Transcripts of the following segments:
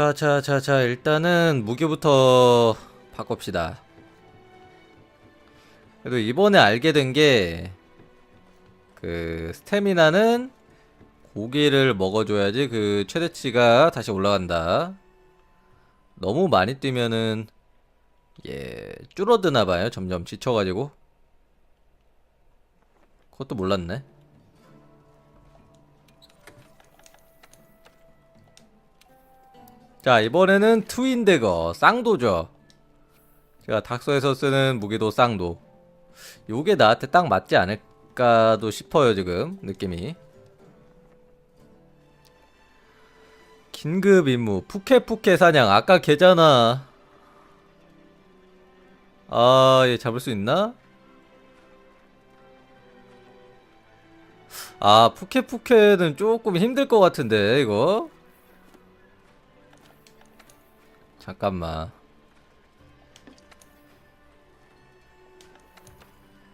자자자자 일단은 무기부터 바꿉시다. 그래도 이번에 알게 된 게 그 스태미나는 고기를 먹어줘야지 그 최대치가 다시 올라간다. 너무 많이 뛰면은 예 줄어드나 봐요. 점점 지쳐가지고. 그것도 몰랐네. 자 이번에는 트윈데거 쌍도죠. 제가 닥서에서 쓰는 무기도 쌍도. 요게 나한테 딱 맞지 않을까도 싶어요 지금 느낌이. 긴급 임무 푸케푸케 사냥. 아까 걔잖아. 아얘 잡을 수 있나? 아 푸케푸케는 조금 힘들 것 같은데 이거 잠깐만.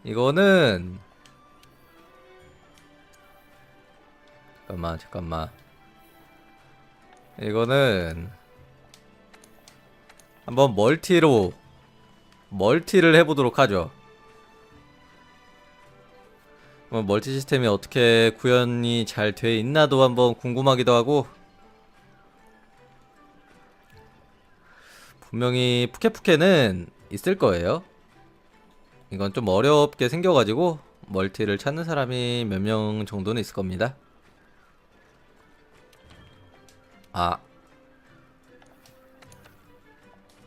이거는 잠깐만 잠깐만. 이거는 한번 멀티로 멀티를 해보도록 하죠. 뭐 멀티 시스템이 어떻게 구현이 잘 돼 있나도 한번 궁금하기도 하고 분명히 푸케푸케는 있을 거예요. 이건 좀 어렵게 생겨가지고 멀티를 찾는 사람이 몇 명 정도는 있을 겁니다. 아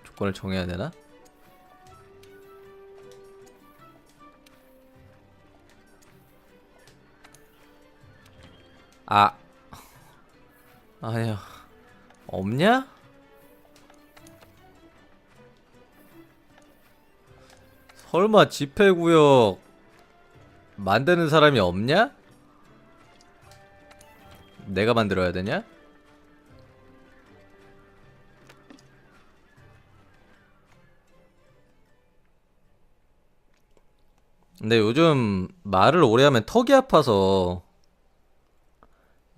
조건을 정해야 되나? 아 아니야 없냐? 설마 집회구역 만드는 사람이 없냐? 내가 만들어야 되냐? 근데 요즘 말을 오래 하면 턱이 아파서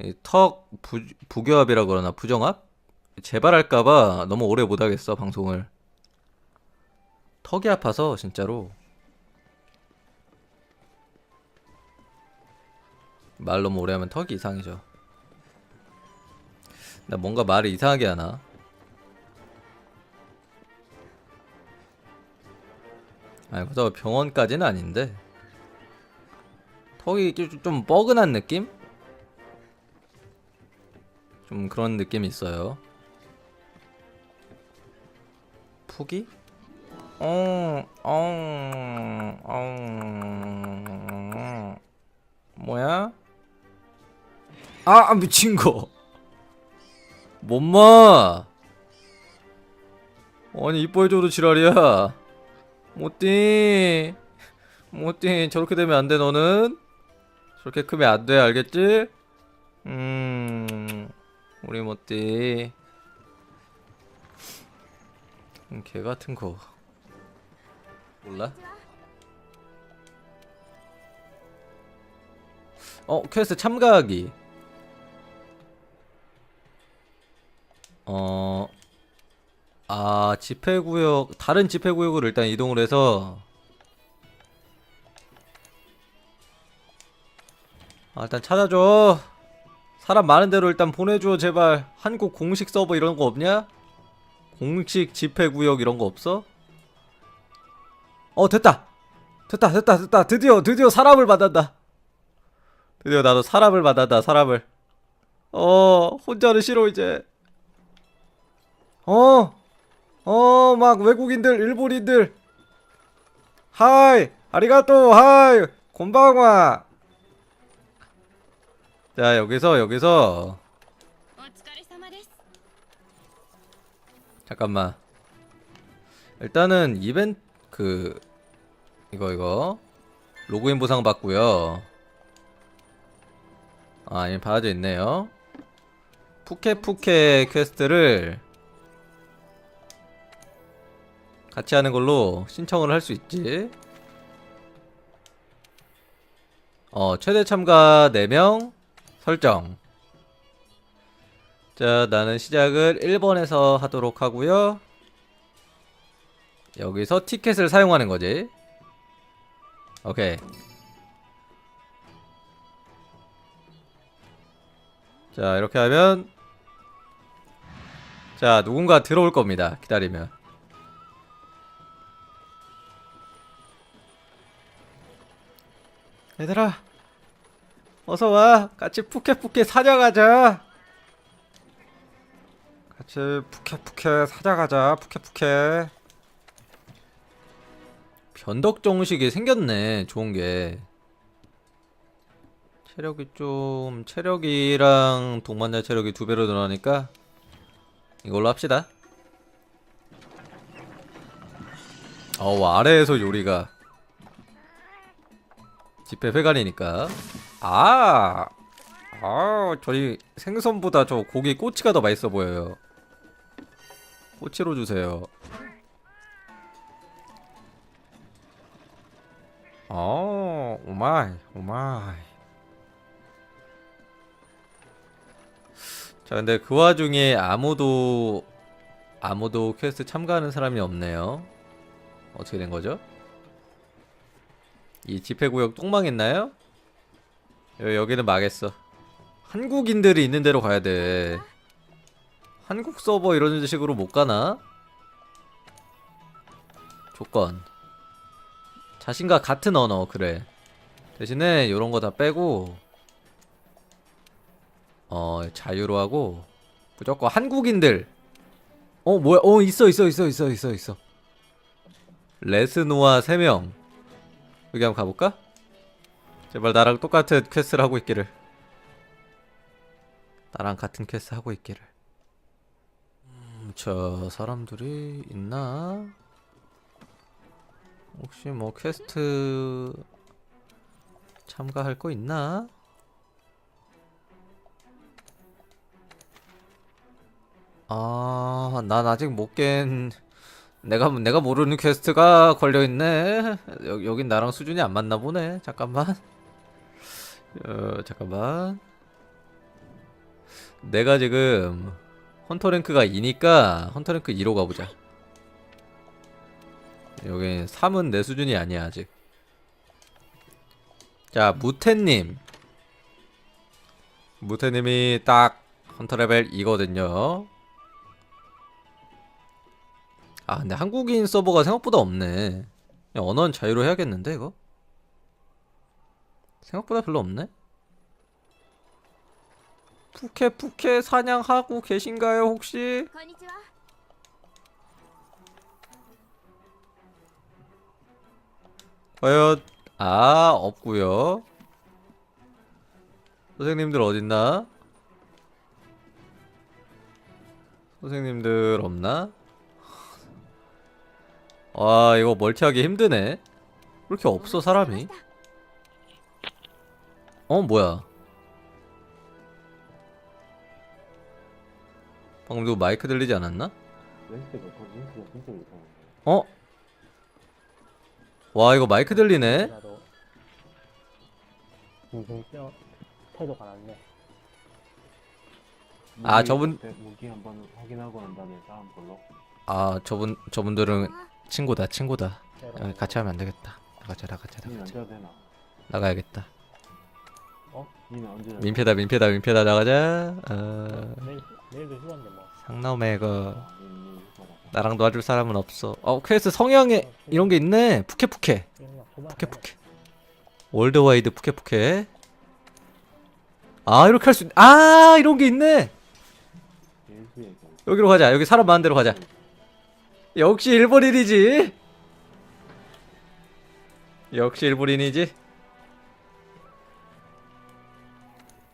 이턱 부, 부교합이라 그러나 부정합? 재발할까봐 너무 오래 못하겠어 방송을 턱이 아파서 진짜로. 말 너무 오래 하면 턱이 이상해져. 나 뭔가 말을 이상하게 하나? 아니 그렇다고 병원까지는 아닌데. 턱이 좀, 좀 뻐근한 느낌? 좀 그런 느낌이 있어요. 푸기? 어, 어, 어, 뭐야? 아, 미친 거. 뭔마? 아니 이뻐해줘도 지랄이야. 못띠, 못띠 저렇게 되면 안 돼 너는. 저렇게 크면 안 돼, 알겠지? 음, 우리 못띠. 음, 개 같은 거. 몰라? 어 퀘스트 참가하기 어... 아 집회구역 다른 집회구역으로 일단 이동을 해서 아, 일단 찾아줘 사람 많은 데로 일단 보내줘 제발 한국 공식 서버 이런 거 없냐? 공식 집회구역 이런 거 없어? 어 됐다. 됐다 됐다 됐다. 드디어 드디어 사람을 받았다. 드디어 나도 사람을 받았다 사람을. 어 혼자는 싫어 이제. 어 어 막 외국인들 일본인들. 하이 아리가또 하이 곤방와. 자 여기서 여기서. 잠깐만. 일단은 이벤트 그 이거 이거. 로그인 보상 받고요. 아 이미 받아져 있네요. 푸케푸케 퀘스트를 같이 하는 걸로 신청을 할 수 있지. 어 최대 참가 4명 설정. 자, 나는 시작을 1번에서 하도록 하고요. 여기서 티켓을 사용하는 거지. 오케이. 자, 이렇게 하면 자, 누군가 들어올 겁니다. 기다리면. 얘들아, 어서 와. 같이 푸케푸케 사냥하자. 같이 푸케푸케 사냥하자. 푸케푸케. 변덕 정식이 생겼네. 좋은 게. 체력이 좀 체력이랑 동반자 체력이 두 배로 늘어나니까 이걸로 합시다. 어우 아래에서 요리가 집회 회관이니까 아, 아 저희 생선보다 저 고기 꼬치가 더 맛있어 보여요. 꼬치로 주세요. 어, 오마이, 오마이. 자, 근데 그 와중에 아무도 아무도 퀘스트 참가하는 사람이 없네요. 어떻게 된 거죠? 이 집회구역 똥 망했나요? 여, 여기는 망했어. 한국인들이 있는 데로 가야 돼. 한국 서버 이런 식으로 못 가나? 조건. 자신과 같은 언어, 그래. 대신에 요런 거 다 빼고, 어, 자유로 하고, 무조건 한국인들. 어, 뭐야? 어, 있어, 있어, 있어, 있어, 있어, 있어. 레스노아 3명. 여기 한번 가볼까? 제발 나랑 똑같은 퀘스트를 하고 있기를. 나랑 같은 퀘스트 하고 있기를. 음, 저 사람들이 있나? 혹시 뭐 퀘스트 참가할 거 있나? 아, 난 아직 못 깬. 내가 내가 모르는 퀘스트가 걸려 있네. 여, 여긴 나랑 수준이 안 맞나 보네. 잠깐만. 어, 잠깐만. 내가 지금 헌터 랭크가 2니까 헌터 랭크 2로 가보자. 여기 3은 내 수준이 아니야 아직. 자 무태님. 무태님이 딱 헌터 레벨 2거든요. 아 근데 한국인 서버가 생각보다 없네. 언어는 자유로 해야겠는데 이거? 생각보다 별로 없네. 푸케 푸케 사냥하고 계신가요 혹시? 과연 아 없고요. 선생님들 어딨나? 선생님들 없나? 와 이거 멀티하기 힘드네. 왜 이렇게 없어 사람이? 어 뭐야? 방금 누구 마이크 들리지 않았나? 어? 와 이거 마이크 들리네? 나도 인생 뼈 태도가 낫네. 아, 저분- 때 무기 한번 확인하고 난 다음에 다음 걸로. 아 저분 저분들은 친구다 친구다 때로. 야, 같이 하면 안 되겠다 나가자 나가자 니는 나가자 되나? 나가야겠다 어? 니는 언제 되나? 민폐다 민폐다 민폐다 나가자 어... 내일 내일도 휴가인데 뭐. 상남의 그 아. 나랑 도와줄 사람은 없어. 어 퀘스트 성향에 이런 게 있네. 푸케푸케. 푸케푸케. 월드와이드 푸케푸케. 아 이렇게 할수 있... 아 이런 게 있네. 여기로 가자. 여기 사람 많은 데로 가자. 역시 일본인이지. 역시 일본인이지.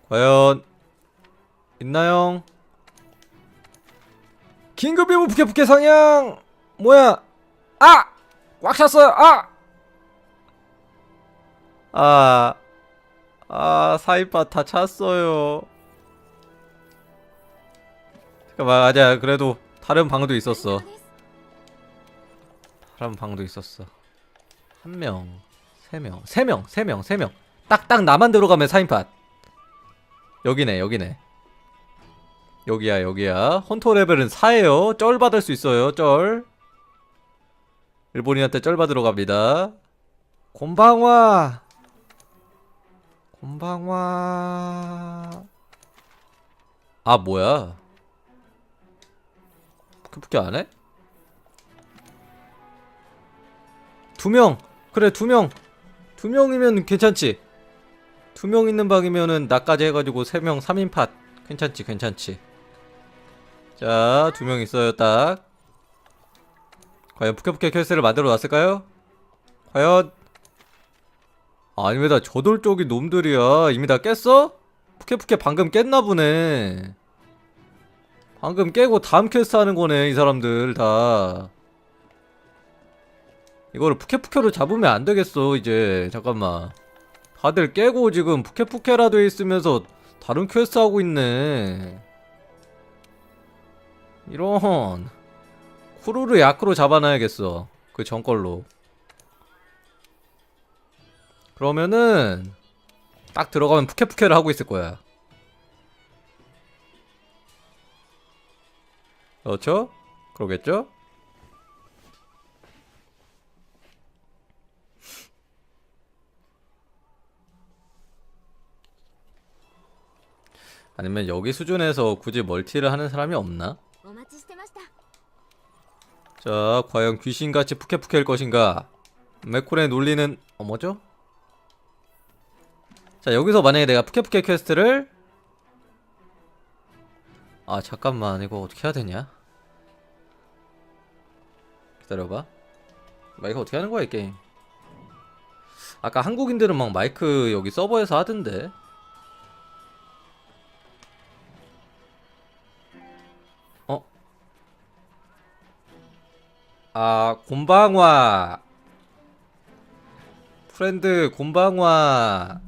과연 있나요? 긴급비무 부케부케 상향 뭐야 아! 꽉 찼어요 아! 아, 아 사이파 다 찼어요 잠깐만 아니야 그래도 다른 방도 있었어 다른 방도 있었어. 한 명, 세 명, 세 명, 세 명, 세 명. 딱딱 나만 들어가면 사인팟. 여기네, 여기네. 여기야 여기야. 헌터 레벨은 4예요. 쩔 받을 수 있어요 쩔. 일본인한테 쩔 받으러 갑니다. 곤방와 곤방와 아 뭐야? 푸케푸케 안 해? 두명. 그래 두명. 두 명이면 괜찮지. 두명 있는 방이면은 나까지 해가지고 세명 3인팟. 괜찮지 괜찮지 자 두 명 있어요 딱. 과연 푸케푸케 퀘스트를 만들어 놨을까요? 과연? 아닙니다 저돌 쪽이 놈들이야. 이미 다 깼어? 푸케푸케 방금 깼나 보네. 방금 깨고 다음 퀘스트 하는 거네 이 사람들 다. 이거를 푸케푸케로 잡으면 안 되겠어 이제. 잠깐만. 다들 깨고 지금 푸케푸케라 돼 있으면서 다른 퀘스트 하고 있네 이런 쿠루를 야크로 잡아놔야겠어 그 전걸로 그러면은 딱 들어가면 푸케푸케를 하고 있을 거야 그렇죠? 그러겠죠? 아니면 여기 수준에서 굳이 멀티를 하는 사람이 없나? 자, 과연 귀신같이 푸켓푸켓일 것인가? 메콜의 논리는 어 뭐죠? 자, 여기서 만약에 내가 푸켓푸켓 퀘스트를 아, 잠깐만. 이거 어떻게 해야 되냐? 기다려 봐. 마이크 어떻게 하는 거야, 이 게임? 아까 한국인들은 막 마이크 여기 서버에서 하던데. 아, 곤방와. 프렌드, 곤방와.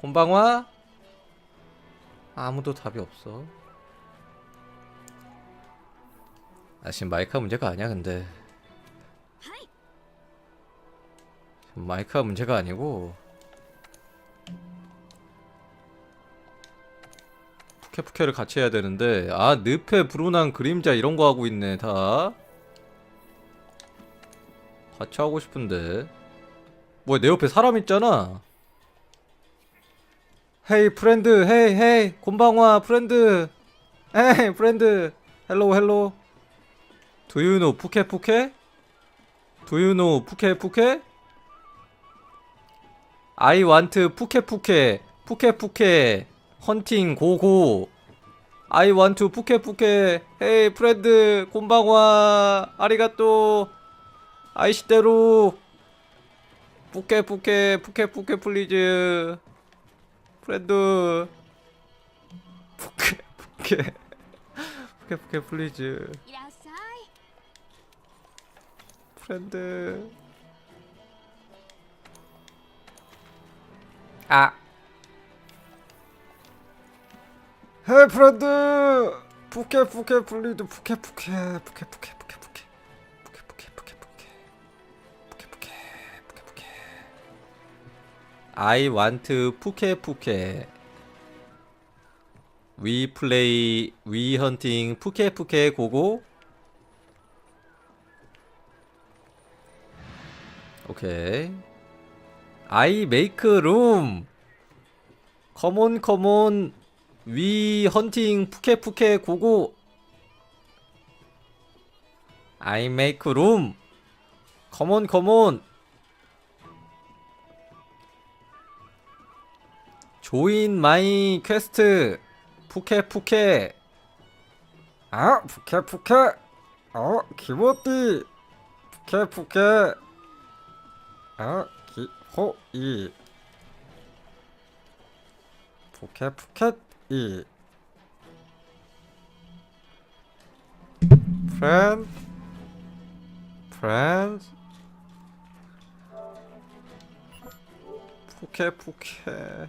곤방와? 아무도 답이 없어. 아, 지금 마이크가 문제가 아니야, 근데. 마이크가 문제가 아니고. 푸케푸케를 같이 해야 되는데 아 늪에 불운한 그림자 이런 거 하고 있네 다. 같이 하고 싶은데. 뭐야 내 옆에 사람 있잖아. 헤이 프렌드 헤이 헤이 곤방와 프렌드. 헤이 프렌드. 헬로 헬로. Do you know 푸케 푸케? Do you know 푸케 푸케? I want 푸케 푸케 푸케 푸케 헌팅 고고 아이 원투 푸케 푸케 헤이 프렌드 곤방와 아리가또 아이시대로 푸케 푸케 푸케 푸케 플리즈 프렌드 푸케 푸케 푸케 푸케 플리즈 프렌드 아. 헤이 프렌드 푸케 푸케 플리드 푸케 푸케 푸케 푸케 푸케 푸케 푸케 푸케 푸케 푸케 푸케 푸케 푸케 푸케 I want 푸케 푸케 We play We hunting 푸케 푸케 고고 오케이 I make room 컴온 컴온 위 헌팅 푸케 푸케 고고. I make room. 컴온 컴온 조인 마이 퀘스트 푸케 푸케. 아 푸케 푸케. 어 기모띠. 푸케 푸케. 아 기호이. 푸케 푸켓 이 프렌드 프렌드 푸케 푸케.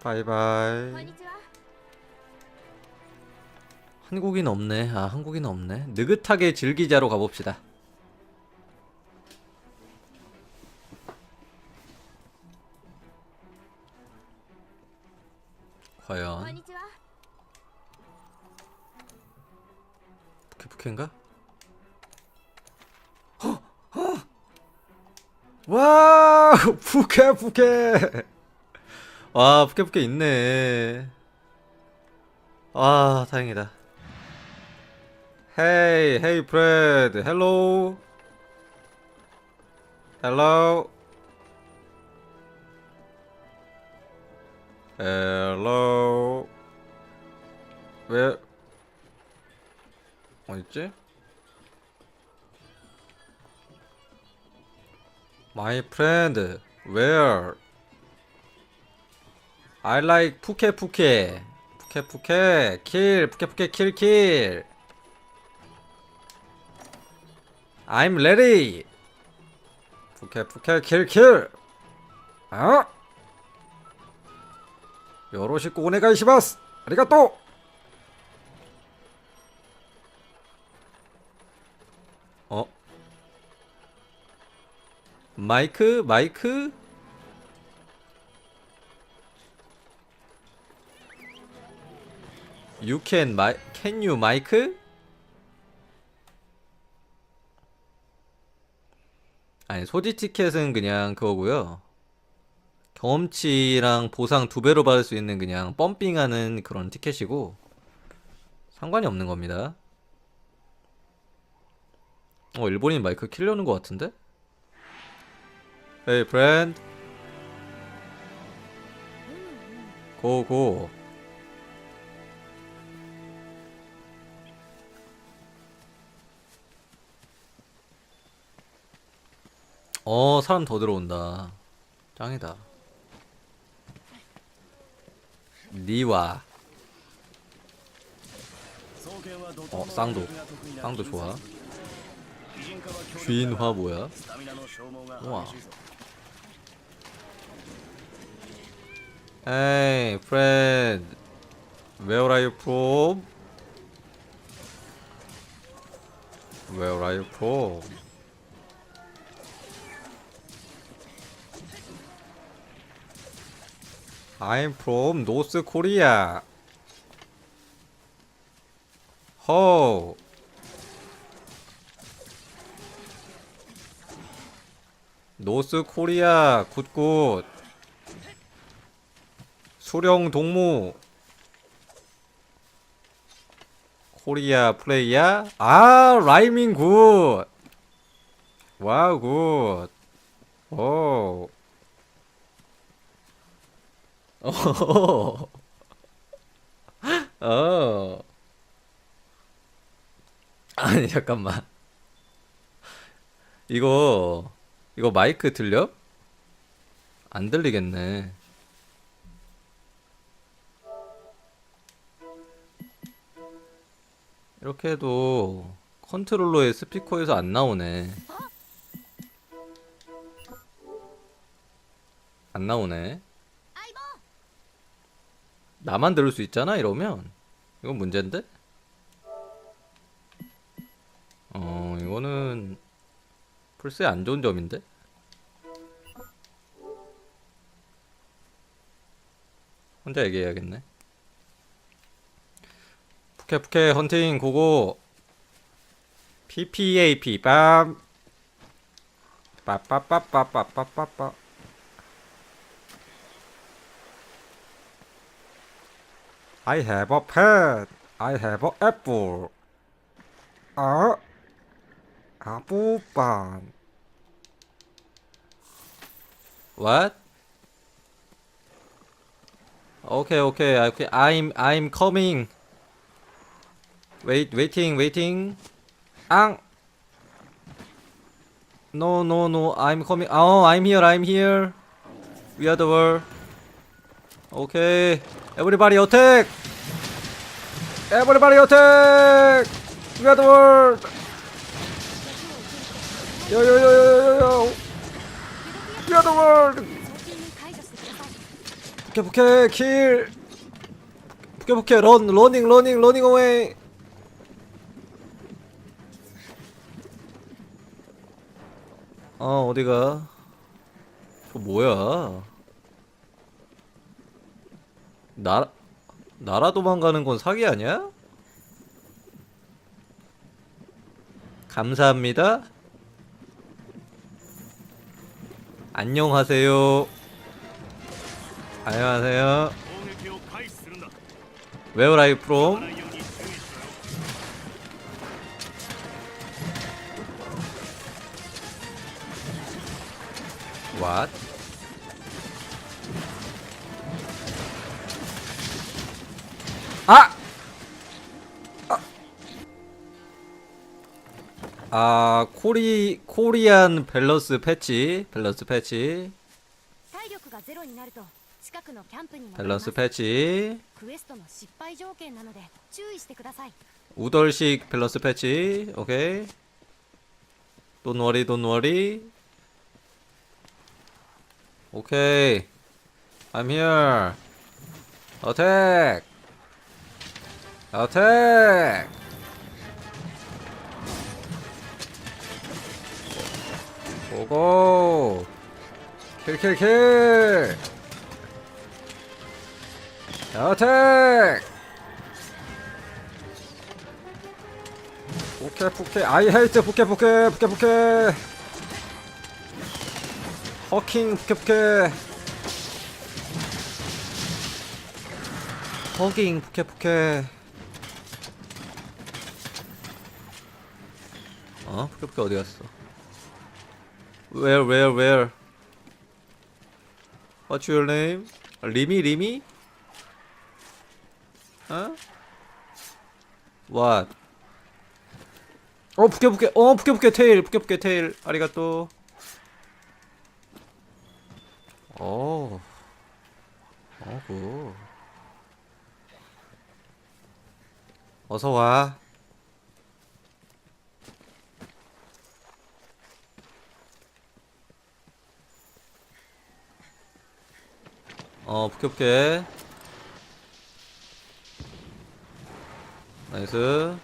바이바이. 한국인 없네. 아, 한국인 없네. 느긋하게 즐기자로 가봅시다. 과연 부케부케인가? 어, 어! 와 부케 부케 와 부케 부케 있네 아 다행이다 헤이 헤이 프레드 헬로 헬로 헬로 왜 어딨지? My friend, where? I like 푸케 푸케 푸케 푸케 킬 푸케 푸케 킬 킬. I'm ready. 푸케 푸케 킬 킬. 아? 요로시코 오네가이시마스. 아리가또. 어? 마이크 마이크 You can 마 Can you 마이크? 아니 소지 티켓은 그냥 그거고요. 경험치랑 보상 두 배로 받을 수 있는 그냥 펌핑하는 그런 티켓이고 상관이 없는 겁니다. 어 일본인 마이크 키려는 것 같은데? Hey friend 고고 어 사람 더 들어온다 짱이다 니와 어 쌍도 쌍도 좋아 쥔화 뭐야? 우와. Hey, friend. Where are you from? Where are you from? I'm from North Korea. Ho. 노스 코리아 굿굿 수령 동무 코리아 플레이야 아 라이밍 굿 와우 굿 오. 오. 어. 아니 잠깐만. 이거 이거 마이크 들려? 안 들리겠네. 이렇게 해도 컨트롤러의 스피커에서 안 나오네. 안 나오네. 나만 들을 수 있잖아 이러면. 이건 문제인데? 어 이거는 플스의 안 좋은 점인데? 혼자 얘기해야겠네. 푸케 푸케 헌팅 고고. PPAP 빰. 빠빠빠빠빠빠빠빠 I have a pen. I have an apple. A apple pan. What? Okay, okay, okay. I'm I'm coming. Wait, waiting, waiting. Ang. No, no, no. I'm coming. Oh, I'm here. I'm here. We are the world. Okay. 에브리바디 어택! 에브리바디 어택! 위아더 월드! 요요요요요요! 위아더 월드! 부캐 부캐 킬! 부캐 부캐 런! 러닝 러닝 러닝 어웨이! 어 어디가? 그 뭐야? 나라 나라 도망가는 건 사기 아니야? 감사합니다. 안녕하세요. 안녕하세요. Where are you from? 왓? 아 코리 코리안 밸런스 패치 밸런스 패치. 밸런스 패치. 우덜식 밸런스 패치. 오케이. 돈워리 돈워리 오케이. I'm here. 어택 어택 고고. 킬킬킬. Attack. 포케 포케 아이 헤이트 포케 포케 포케 포케 허킹 포케 포케 허깅 포케 포케 어? 포케 포케 어디 갔어? Where where where? What's your name? 리미 리미? 어? What? 어 부케 부케 어 부케 부케 테일 부케 부케 테일 아리가또 어 어구 어서 와 어 부케 부케 나이스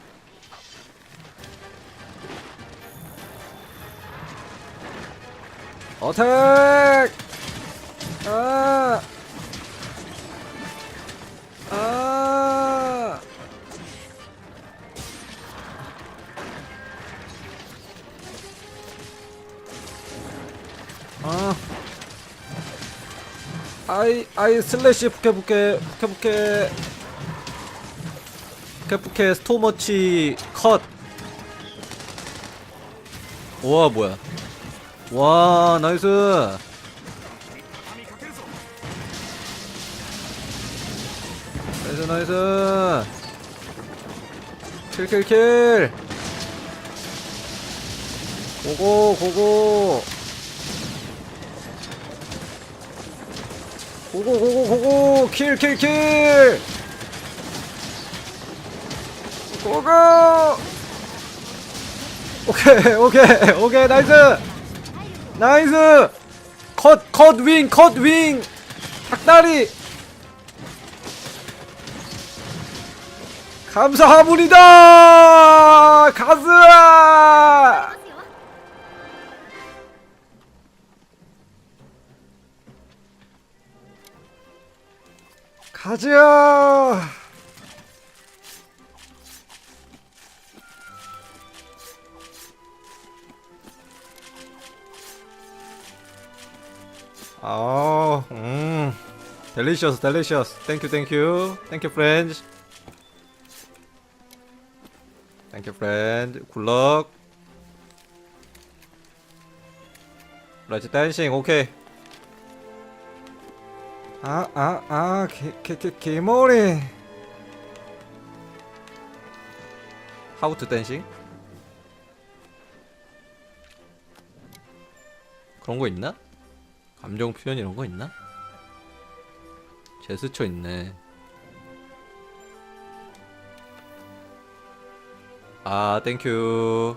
어택! 아! 아! 아이 아이 슬래시 부케부케 부케부케 부케부케 스토머치 컷. 와 뭐야? 와 나이스. 나이스 나이스. 킬킬킬. 고고 고고. 고고 고고 고고. 킬 킬 킬. 고고. 오케이 오케이 오케이. 나이스. 나이스. 컷 컷 윙 컷 윙. 닭다리. 감사합니다. 가 가자! 아, 음. 델리셔스, 델리셔스. 땡큐, 땡큐. 땡큐, 프렌즈. 땡큐, 프렌즈. 굴럭. 라이트 댄싱, 오케이. 아, 아, 아, 개, 개, 개, 개머리. How to? 그런 거 있나? 감정 표현 이런 거 있나? 제스처 있네. 아, 땡큐.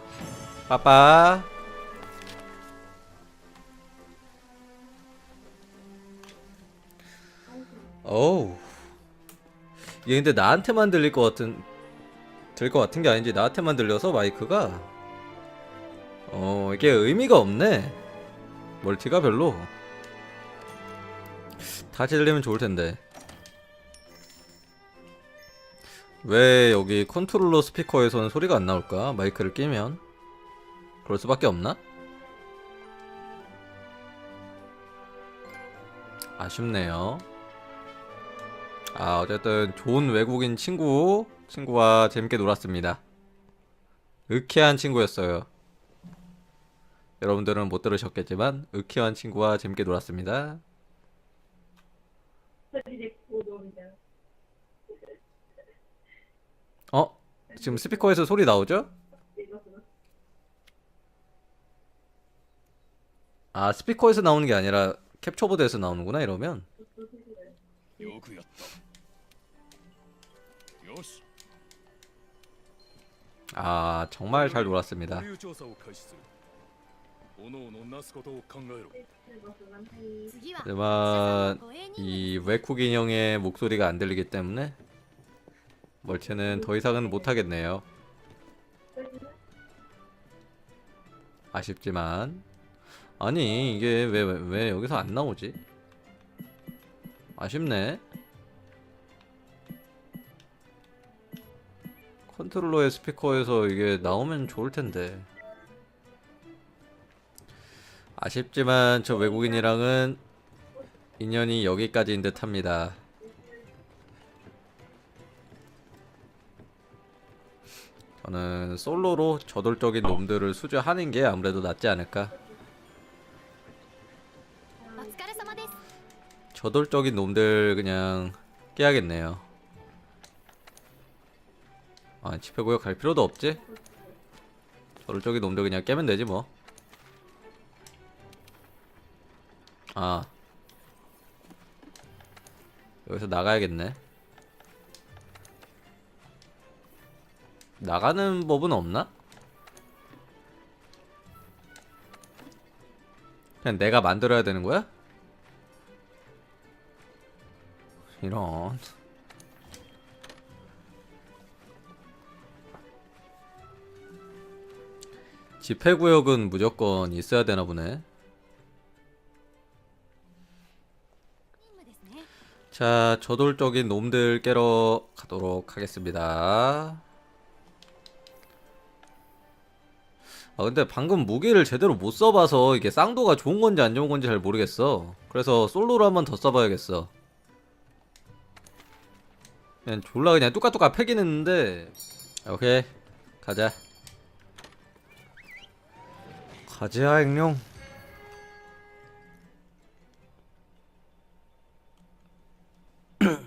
빠빠. 어우. 이게 근데 나한테만 들릴 것 같은 들릴 것 같은 게 아닌지 나한테만 들려서 마이크가 어 이게 의미가 없네. 멀티가 별로 다시 들리면 좋을 텐데 왜 여기 컨트롤러 스피커에서는 소리가 안 나올까? 마이크를 끼면 그럴 수밖에 없나? 아쉽네요. 아 어쨌든 좋은 외국인 친구 친구와 재밌게 놀았습니다. 으키한 친구였어요. 여러분들은 못 들으셨겠지만 으키한 친구와 재밌게 놀았습니다. 어? 지금 스피커에서 소리 나오죠? 아 스피커에서 나오는 게 아니라 캡처보드에서 나오는구나 이러면 아 정말 잘 놀았습니다. 하지만 이 외국 인형의 목소리가 안 들리기 때문에 멀티는 더 이상은 못하겠네요. 아쉽지만 아니 이게 왜 왜 여기서 안 나오지? 아쉽네. 컨트롤러의 스피커에서 이게 나오면 좋을 텐데. 아쉽지만 저 외국인이랑은 인연이 여기까지인 듯 합니다. 저는 솔로로 저돌적인 놈들을 수주하는 게 아무래도 낫지 않을까? 음. 저돌적인 놈들 그냥 깨야겠네요. 아, 집회구역 갈 필요도 없지? 저돌적인 놈들 그냥 깨면 되지 뭐. 아. 여기서 나가야겠네. 나가는 법은 없나? 그냥 내가 만들어야 되는 거야? 이런 집회구역은 무조건 있어야 되나 보네. 자 저돌적인 놈들 깨러 가도록 하겠습니다. 아 근데 방금 무기를 제대로 못 써봐서 이게 쌍도가 좋은 건지 안 좋은 건지 잘 모르겠어. 그래서 솔로로 한 번 더 써봐야겠어. 그냥 졸라 그냥 뚜까뚜까 패긴 했는데 오케이 가자. 가자 행룡.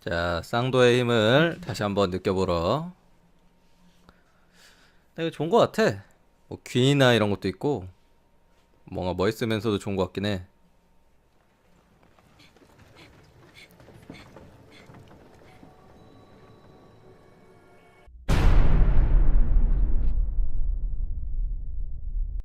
자 쌍도의 힘을 다시 한번 느껴보러. 나 이거 좋은 것 같아. 뭐 귀나 이런 것도 있고 뭔가 멋있으면서도 좋은 것 같긴 해